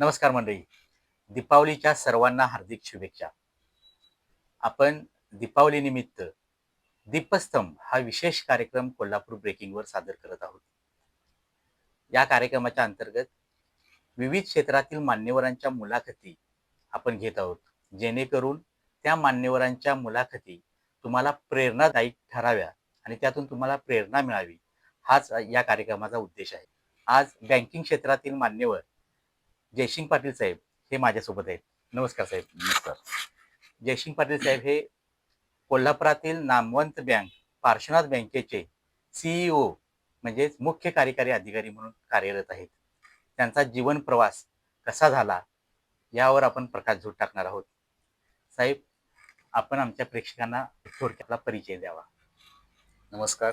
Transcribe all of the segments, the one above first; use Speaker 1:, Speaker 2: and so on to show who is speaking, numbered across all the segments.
Speaker 1: नमस्कार मंडळी. दीपावलीच्या सर्वांना हार्दिक शुभेच्छा. आपण दीपावली निमित्त दीपस्तंभ हा विशेष कार्यक्रम कोल्हापूर ब्रेकिंगवर सादर करत आहोत. या कार्यक्रमाच्या अंतर्गत विविध क्षेत्रातील मान्यवरांच्या मुलाखती आपण घेत आहोत. जेणेकरून त्या मान्यवरांच्या मुलाखती तुम्हाला प्रेरणादायी ठराव्या आणि त्यातून तुम्हाला प्रेरणा मिळावी हाच या कार्यक्रमाचा उद्देश आहे. आज बँकिंग क्षेत्रातील मान्यवर जयसिंग पाटील साहेब हे माझ्यासोबत आहेत. नमस्कार साहेब.
Speaker 2: नमस्कार.
Speaker 1: जयसिंग पाटील साहेब हे कोल्हापुरातील नामवंत बँक पार्श्वनाथ बँकेचे सीईओ म्हणजेच मुख्य कार्यकारी अधिकारी म्हणून कार्यरत आहेत. त्यांचा जीवन प्रवास कसा झाला यावर आपण प्रकाशझोत टाकणार आहोत. साहेब आपण आमच्या प्रेक्षकांना थोडक्यातला परिचय द्यावा.
Speaker 2: नमस्कार.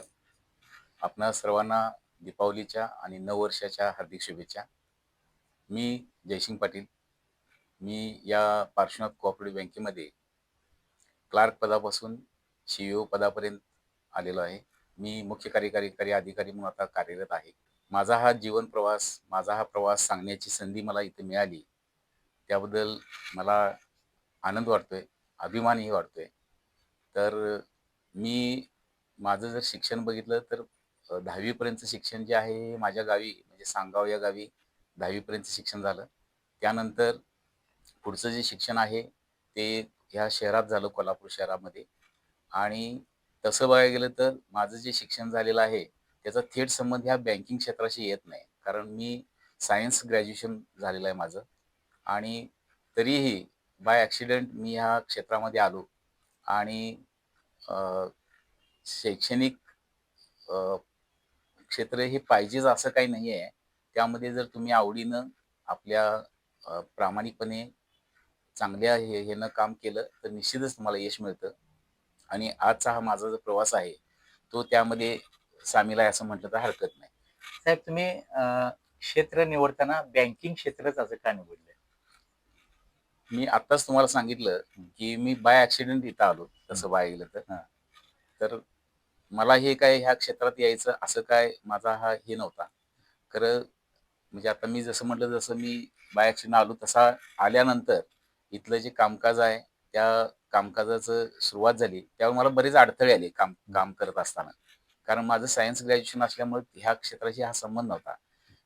Speaker 2: आपणा सर्वांना दीपावलीच्या आणि नववर्षाच्या हार्दिक शुभेच्छा. मी जयसिंग पाटील. मी या पार्श्वनाथ कोऑपरेटिव्ह बँकेमध्ये क्लार्क पदापासून सी ओ पदापर्यंत आलेलो आहे. मी मुख्य कार्यकारी अधिकारी म्हणून आता कार्यरत आहे. माझा हा जीवन प्रवास माझा हा प्रवास सांगण्याची संधी मला इथे मिळाली. त्याबद्दल मला आनंद वाटतोय अभिमानही वाटतोय. तर मी माझं जर शिक्षण बघितलं तर दहावीपर्यंत दहावीपर्यंतचं शिक्षण जे आहे हे माझ्या गावी म्हणजे सांगाव या गावी दहावीपर्यंत शिक्षण झालं. त्यानंतर पुढचं जे शिक्षण आहे ते ह्या शहरात झालं कोल्हापूर शहरामध्ये. आणि तसं बघायला गेलं तर माझं जे शिक्षण झालेलं आहे त्याचा थेट संबंध ह्या बँकिंग क्षेत्राशी येत नाही. कारण मी सायन्स ग्रॅज्युएशन झालेलं आहे माझं. आणि तरीही बाय ॲक्सिडेंट मी ह्या क्षेत्रामध्ये आलो. आणि शैक्षणिक क्षेत्र हे पाहिजेच असं काही नाही आहे त्यामध्ये जर तुम्ही आवडीनं आपल्या प्रामाणिकपणे चांगल्या हे ह्यानं काम केलं तर निश्चितच तुम्हाला यश मिळतं. आणि आजचा हा माझा जो प्रवास आहे तो त्यामध्ये सामील आहे असं म्हटलं तर हरकत नाही.
Speaker 1: साहेब तुम्ही क्षेत्र निवडताना बँकिंग क्षेत्रच असं का निवडलं
Speaker 2: मी आत्ताच तुम्हाला सांगितलं की मी बाय ॲक्सिडेंट इथं आलो तसं बाय गेलं तर.
Speaker 1: हा.
Speaker 2: तर मला हे काय ह्या क्षेत्रात यायचं असं काय माझा हा हे नव्हता. खरं म्हणजे आता मी जसं म्हटलं जसं मी बाय ॲक्सिडेंट आलो तसा आल्यानंतर इथलं जे कामकाज आहे त्या कामकाजाचं सुरुवात झाली. त्यावर मला बरेच अडथळे आले काम काम करत असताना. कारण माझं सायन्स ग्रॅज्युएशन असल्यामुळे ह्या क्षेत्राशी हा संबंध नव्हता.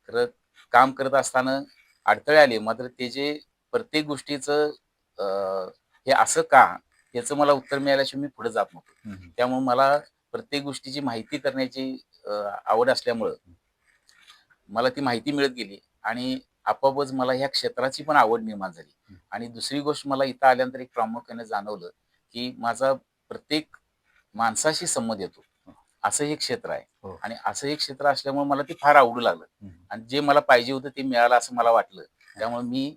Speaker 2: खरं काम करत असताना अडथळे आले. मात्र त्याचे प्रत्येक गोष्टीचं हे असं का याचं मला उत्तर मिळाल्याशिवाय मी पुढे जात नव्हतो. त्यामुळे मला प्रत्येक गोष्टीची माहिती करण्याची आवड असल्यामुळं मला ती माहिती मिळत गेली आणि आपोआपच मला ह्या क्षेत्राची पण आवड निर्माण झाली. आणि दुसरी गोष्ट मला इथं आल्यानंतर एक प्रामुख्याने जाणवलं की माझा प्रत्येक माणसाशी संमत येतो. असं हे क्षेत्र आहे.
Speaker 1: हो.
Speaker 2: आणि असं हे क्षेत्र असल्यामुळे मला ते फार आवडू लागलं. आणि जे मला पाहिजे होतं ते मिळालं असं मला वाटलं. त्यामुळे मी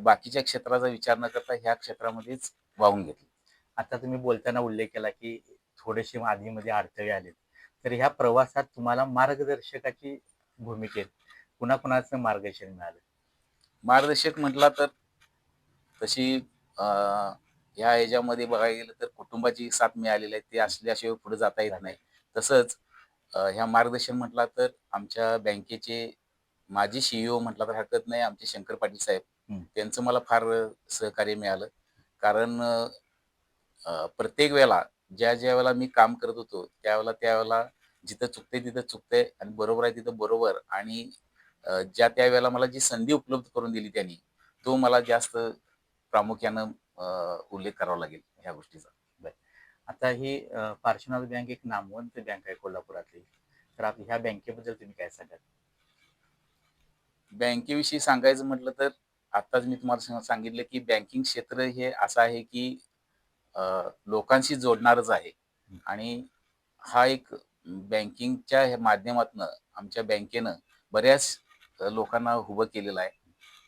Speaker 2: बाकीच्या क्षेत्राचा विचार न करता ह्या क्षेत्रामध्येच वाहून घेतलं.
Speaker 1: आता तुम्ही बोलताना उल्लेख केला की थोडेसे आधीमध्ये अडथळे आलेत. तर ह्या प्रवासात तुम्हाला मार्गदर्शकाची भूमिकेत कुणाकुणाचं मार्गदर्शन मिळालं.
Speaker 2: मार्गदर्शक म्हटला तर तशी अं, ह्या ह्याच्यामध्ये बघायला गेलं तर कुटुंबाची साथ मिळालेली आहे. ते असल्याशिवाय पुढे जाता येत नाही. तसंच अं, ह्या मार्गदर्शन म्हटला तर आमच्या बँकेचे माजी सीईओ म्हटला तर हरकत नाही. आमचे शंकर पाटील साहेब
Speaker 1: हम्म.
Speaker 2: त्यांचं मला फार सहकार्य मिळालं. कारण अं, प्रत्येक वेळेला ज्या ज्या वेळेला मी काम करत होतो त्यावेळेला त्यावेळेला जिथं चुकते तिथं चुकते आणि बरोबर आहे तिथं बरोबर. आणि ज्या त्या वेळेला मला जी संधी उपलब्ध करून दिली त्यांनी तो मला जास्त प्रामुख्यानं उल्लेख करावा लागेल ह्या गोष्टीचा.
Speaker 1: आता ही पार्श्वनाथ बँक एक नामवंत बँक आहे कोल्हापुरातली. तर आप ह्या बँकेबद्दल तुम्ही काय सांगाल?
Speaker 2: बँकेविषयी सांगायचं म्हटलं तर आताच मी तुम्हाला सांग- सांगितलं की बँकिंग क्षेत्र हे असं आहे की लोकांशी जोडणारच आहे. आणि हा एक बँकिंगच्या माध्यमातनं आमच्या बँकेनं बऱ्याच लोकांना उभं केलेलं आहे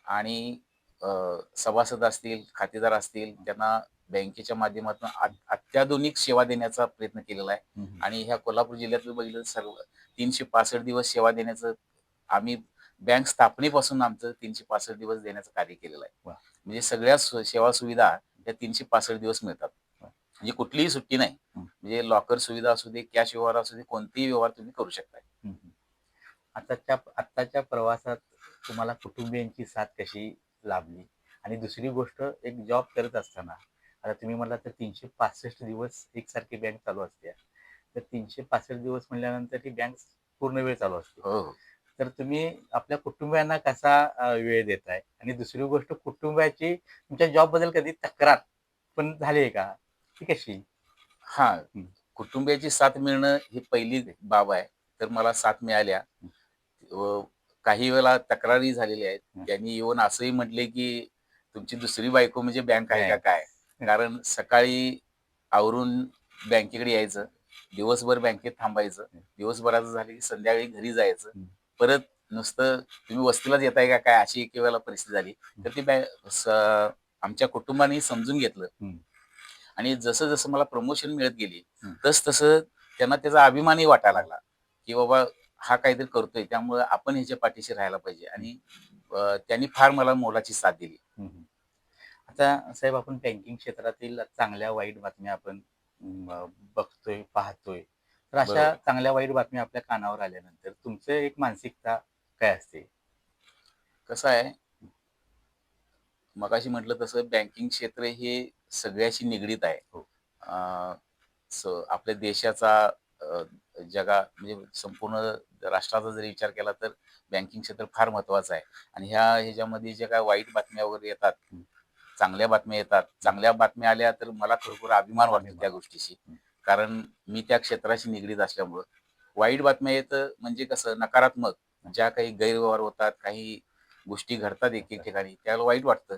Speaker 2: आणि सभासद असतील खातेदार असतील त्यांना बँकेच्या माध्यमातून अत्याधुनिक सेवा देण्याचा प्रयत्न केलेला आहे आणि ह्या कोल्हापूर जिल्ह्यातलं बघितलं सर्व तीनशे पासष्ट दिवस सेवा देण्याचं आम्ही बँक स्थापनेपासून आमचं तीनशे पासष्ट दिवस देण्याचं कार्य केलेलं आहे. म्हणजे सगळ्या सेवा सुविधा त्या तीनशे पासष्ट दिवस मिळतात. म्हणजे कुठलीही सुट्टी नाही.
Speaker 1: हं.
Speaker 2: म्हणजे लॉकर सुविधा असू दे कॅश व्यवहार असू दे कोणतेही व्यवहार तुम्ही करू शकता.
Speaker 1: आताच्या आत्ताच्या प्रवासात तुम्हाला कुटुंबियांची साथ कशी लाभली? आणि दुसरी गोष्ट एक जॉब करत असताना आता तुम्ही म्हटला तर तीनशे पासष्ट दिवस एकसारखी बँक चालू असते. तर तीनशे पासष्ट दिवस म्हणल्यानंतर ती बँक पूर्ण वेळ चालू असते.
Speaker 2: हो हो.
Speaker 1: तर तुम्ही आपल्या कुटुंबियांना कसा वेळ देताय? आणि दुसरी गोष्ट कुटुंबाची तुमच्या जॉबबद्दल कधी तक्रार पण झाली आहे का? कशी
Speaker 2: हा.
Speaker 1: हं.
Speaker 2: कुटुंबियाची साथ मिळणं ही पहिली बाब आहे. तर मला साथ मिळाल्या. व काही वेळेला तक्रारी झालेल्या आहेत. त्यांनी येऊन असंही म्हटले की तुमची दुसरी बायको म्हणजे बँक आहे का. काय? कारण सकाळी आवरून बँकेकडे यायचं. दिवसभर बँकेत थांबायचं. दिवसभराचं झालं की संध्याकाळी घरी जायचं. परत नुसतं तुम्ही वस्तीलाच येताय का काय? अशी एक वेळेला परिस्थिती झाली. तर ती आमच्या कुटुंबाने समजून घेतलं. आणि जसं जसं मला प्रमोशन मिळत गेली. तस तसं त्यांना त्याचा अभिमानही वाटायला लागला की बाबा हा काहीतरी करतोय त्यामुळे आपण ह्याच्या पाठीशी राहायला पाहिजे आणि त्यांनी फार मला मोलाची साथ दिली.
Speaker 1: आता साहेब आपण बँकिंग क्षेत्रातील चांगल्या वाईट बातम्या आपण बघतोय पाहतोय तर अशा. चांगल्या वाईट बातम्या आपल्या कानावर आल्यानंतर तुमचं एक मानसिकता काय असते
Speaker 2: कसं आहे मगाशी म्हटलं तसं बँकिंग क्षेत्र हे सगळ्याशी निगडीत आहे
Speaker 1: हो.
Speaker 2: अं, स- आपल्या देशाचा अं, जगा म्हणजे संपूर्ण राष्ट्राचा जर विचार केला तर बँकिंग क्षेत्र फार महत्वाचं आहे आणि ह्या ह्याच्यामध्ये ज्या काय वाईट बातम्या वगैरे येतात. चांगल्या बातम्या येतात चांगल्या बातम्या आल्या तर मला खरोखर अभिमान वाटतो. त्या गोष्टीशी. कारण मी त्या क्षेत्राशी निगडीत असल्यामुळं वाईट बातम्या येतं म्हणजे कसं नकारात्मक ज्या काही गैरव्यवहार होतात काही गोष्टी घडतात एक एक ठिकाणी. त्याला वाईट वाटतं.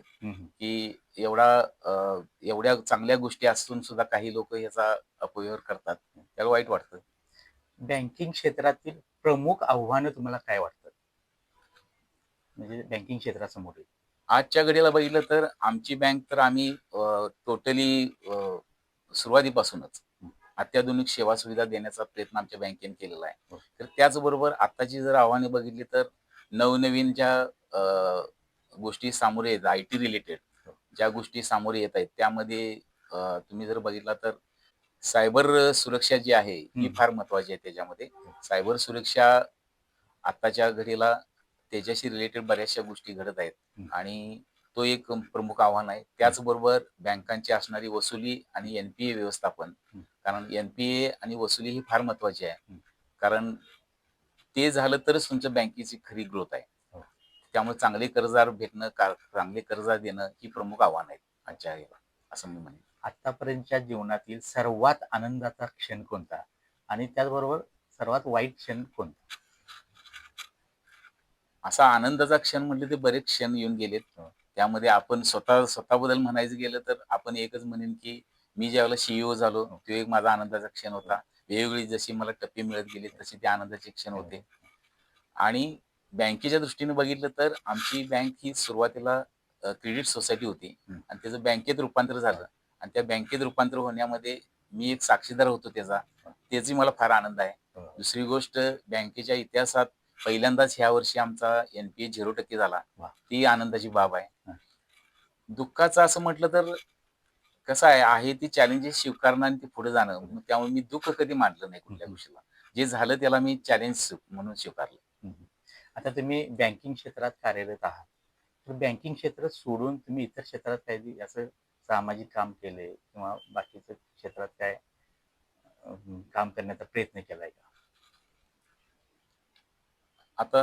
Speaker 2: की एवढा अं, एवढ्या चांगल्या गोष्टी असून सुद्धा काही लोक याचा अपव्यवहार करतात. त्याला वाईट वाटतं.
Speaker 1: बँकिंग क्षेत्रातील प्रमुख आव्हानं तुम्हाला काय वाटतात म्हणजे बँकिंग क्षेत्रासमोर.
Speaker 2: आजच्या घडीला बघितलं तर आमची बँक तर आम्ही टोटली सुरुवातीपासूनच. अत्याधुनिक सेवा सुविधा देण्याचा प्रयत्न आमच्या बँकेने केलेला आहे.
Speaker 1: हो.
Speaker 2: तर त्याचबरोबर आताची जर आव्हाने बघितली तर नवनवीन ज्या गोष्टी सामोरे येत आय टी रिलेटेड. ज्या गोष्टी सामोरे येत आहेत त्यामध्ये तुम्ही जर बघितला तर सायबर सुरक्षा जी आहे ही. फार महत्वाची आहे त्याच्यामध्ये सायबर सुरक्षा आताच्या घडीला त्याच्याशी रिलेटेड बऱ्याचशा गोष्टी घडत आहेत. आणि तो एक प्रमुख आव्हान आहे त्याचबरोबर बँकांची असणारी वसुली आणि एनपीए व्यवस्थापन. कारण एनपीए आणि वसुली ही फार महत्वाची आहे. कारण ते झालं तरच तुमच्या बँकेची खरी ग्रोथ आहे. त्यामुळे चांगले कर्जदार भेटणं का- चांगले कर्जदार देणं ही प्रमुख आव्हान आहे आजच्या ह्याला असं मी म्हणेन.
Speaker 1: आतापर्यंतच्या जीवनातील सर्वात आनंदाचा क्षण कोणता? आणि त्याचबरोबर सर्वात वाईट क्षण कोणता?
Speaker 2: असा आनंदाचा क्षण म्हटलं ते बरेच क्षण येऊन गेलेत. त्यामध्ये आपण स्वतः स्वतःबद्दल म्हणायचं गेलं तर आपण एकच म्हणेन की मी ज्यावेळेला सीईओ झालो तो एक माझा आनंदाचा क्षण होता. वेगवेगळी जशी मला टप्पे मिळत गेले तसे ते आनंदाचे क्षण होते. आणि बँकेच्या दृष्टीने बघितलं तर आमची बँक ही सुरुवातीला क्रेडिट सोसायटी होती. आणि त्याचं बँकेत रूपांतर झालं आणि त्या बँकेत रूपांतर होण्यामध्ये मी एक साक्षीदार होतो त्याचा त्याची मला फार आनंद आहे
Speaker 1: हो.
Speaker 2: दुसरी गोष्ट बँकेच्या इतिहासात पहिल्यांदाच ह्या वर्षी आमचा एनपीए झिरो टक्के झाला. ती आनंदाची बाब आहे. दुःखाचं असं म्हटलं तर कसं आहे आहे ती चॅलेंजेस स्वीकारणं आणि ते पुढे जाणं त्यामुळे मी दुःख कधी मानलं नाही कुठल्या. गोष्टीला जे झालं त्याला मी चॅलेंज म्हणून स्वीकारलं.
Speaker 1: आता तुम्ही बँकिंग क्षेत्रात कार्यरत आहात. तर बँकिंग क्षेत्र सोडून तुम्ही इतर क्षेत्रात काही असं सामाजिक काम केले किंवा बाकीचं क्षेत्रात काय काम करण्याचा प्रयत्न केलाय का?
Speaker 2: आता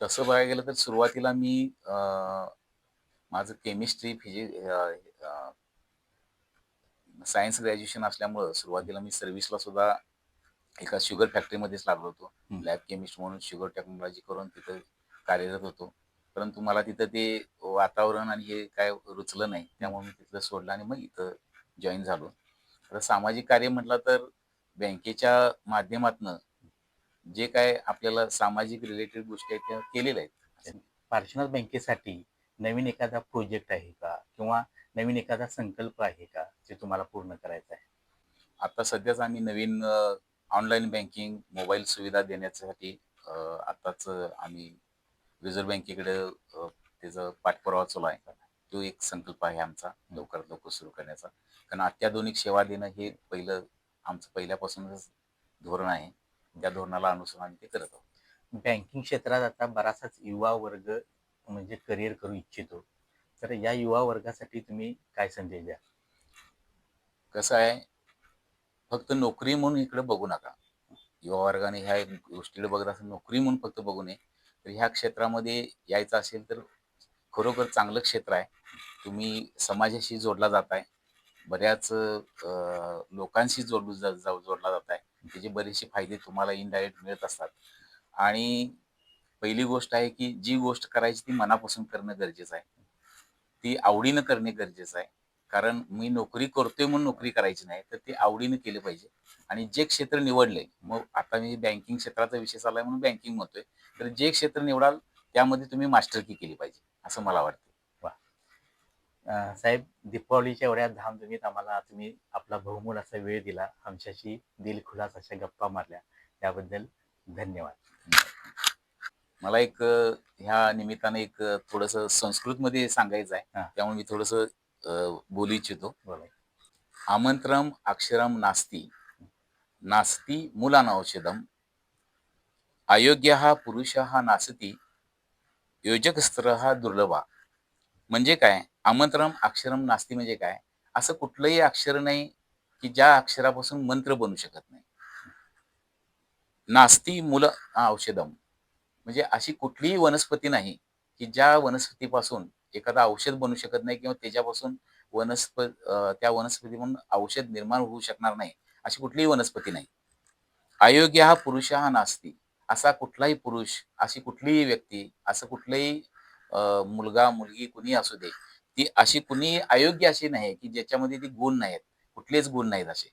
Speaker 2: तसं बघायला गेलं तर सुरुवातीला मी माझं केमिस्ट्री फिजिक सायन्स ग्रॅज्युएशन असल्यामुळं सुरुवातीला मी सर्व्हिसला सुद्धा एका शुगर फॅक्टरीमध्येच लागलो होतो. लॅब केमिस्ट म्हणून शुगर टेक्नॉलॉजी करून तिथं कार्यरत होतो. परंतु मला तिथं ते वातावरण आणि हे काय रुचलं नाही त्यामुळे मी तिथलं सोडलं आणि मग इथं जॉईन झालो. आता सामाजिक कार्य म्हटलं तर बँकेच्या माध्यमातनं जे काय आपल्याला सामाजिक रिलेटेड गोष्टी आहेत त्या केलेल्या आहेत.
Speaker 1: पार्श्वनाथ बँकेसाठी नवीन एखादा प्रोजेक्ट आहे का? किंवा नवीन एखादा संकल्प आहे का जे तुम्हाला पूर्ण करायचा आहे?
Speaker 2: आता सध्याच आम्ही नवीन ऑनलाईन बँकिंग मोबाईल सुविधा देण्यासाठी आताच आम्ही रिझर्व्ह बँकेकडे त्याचा पाठपुरावा चालू आहे. तो एक संकल्प आहे आमचा लवकरात लवकर सुरू करण्याचा. कारण अत्याधुनिक सेवा देणं हे पहिलं आमचं पहिल्यापासूनच धोरण आहे. त्या धोरणाला अनुसरून आम्ही ते करत आहोत.
Speaker 1: बँकिंग क्षेत्रात आता बराचसाच युवा वर्ग म्हणजे करिअर करू इच्छितो. तर या युवा वर्गासाठी तुम्ही काय संदेश द्या
Speaker 2: कसं आहे फक्त नोकरी म्हणून इकडे बघू नका. युवा वर्गाने ह्या गोष्टीला बघत असं नोकरी म्हणून फक्त बघू नये. तर ह्या क्षेत्रामध्ये यायचं असेल तर खरोखर चांगलं क्षेत्र आहे. तुम्ही समाजाशी जोडला जाताय. बऱ्याच लोकांशी जोडू जा जा- जोडला जात आहे त्याचे बरेचसे फायदे तुम्हाला इनडायरेक्ट मिळत असतात. आणि पहिली गोष्ट आहे की जी गोष्ट करायची ती मनापासून करणं गरजेचं आहे. ती आवडीनं करणे गरजेचं आहे. कारण मी नोकरी करतोय म्हणून नोकरी करायची नाही तर ती आवडीनं केली पाहिजे. आणि जे क्षेत्र निवडलंय मग आता मी बँकिंग क्षेत्राचा विषय चाललाय म्हणून बँकिंग म्हणतोय तर जे क्षेत्र निवडाल त्यामध्ये तुम्ही मास्टरकी केली पाहिजे असं मला वाटतं
Speaker 1: अं, साहेब दीपावलीच्या एवढ्या धामधुमीत आम्हाला तुम्ही आपला बहुमूल असा वेळ दिला. आमच्याशी दिलखुलास अशा गप्पा मारल्या. त्याबद्दल धन्यवाद.
Speaker 2: मला एक ह्या निमित्ताने एक थोडस संस्कृत मध्ये सांगायचं आहे. त्यामुळे मी थोडस बोलू इच्छितो. आमंत्रम अक्षरम नास्ती. नास्ती मूलानौषधम अयोग्य हा पुरुष हा नासती. योजकस्त्र हा दुर्लभा. म्हणजे काय? आमंत्रम अक्षरम नास्ती म्हणजे काय? असं कुठलंही अक्षर नाही की ज्या अक्षरापासून मंत्र बनू शकत नाही. नास्ती मूल औषधम. म्हणजे अशी कुठलीही वनस्पती नाही की ज्या वनस्पतीपासून एखादा औषध बनू शकत नाही किंवा त्याच्यापासून वनस्प त्या वनस्पतीमधून औषध निर्माण होऊ शकणार नाही अशी कुठलीही वनस्पती नाही. अयोग्य हा पुरुष हा नास्ती असा कुठलाही पुरुष अशी कुठलीही व्यक्ती असं कुठलंही अं, मुलगा मुलगी कुणी असू दे ती अशी कुणी अयोग्य अशी नाही की ज्याच्यामध्ये ती गुण नाहीत कुठलेच गुण नाहीत असे.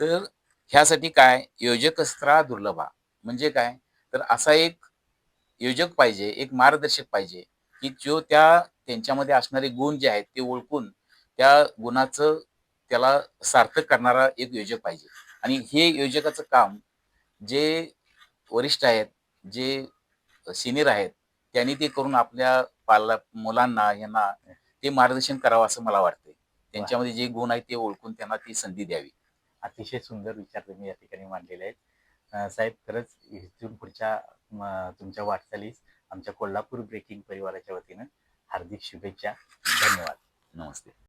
Speaker 2: तर ह्यासाठी काय? योजकस्त्रा दुर्लभा. म्हणजे काय? तर असा एक योजक पाहिजे एक मार्गदर्शक पाहिजे की जो त्या त्यांच्यामध्ये असणारे गुण जे आहेत ते ओळखून त्या गुणाचं त्याला सार्थक करणारा एक योजक पाहिजे. आणि हे योजकाचं काम जे वरिष्ठ आहेत जे सिनियर आहेत त्यांनी ते करून आपल्या पाला मुलांना यांना ते मार्गदर्शन करावं असं मला वाटतंय. त्यांच्यामध्ये जे गुण आहेत ते ओळखून त्यांना ती संधी द्यावी.
Speaker 1: अतिशय सुंदर विचार तुम्ही या ठिकाणी मांडलेले आहेत. साहेब खरंच इथून पुढच्या तुमच्या वाटचालीस आमच्या कोल्हापूर ब्रेकिंग परिवाराच्या वतीनं हार्दिक शुभेच्छा धन्यवाद.
Speaker 2: नमस्ते.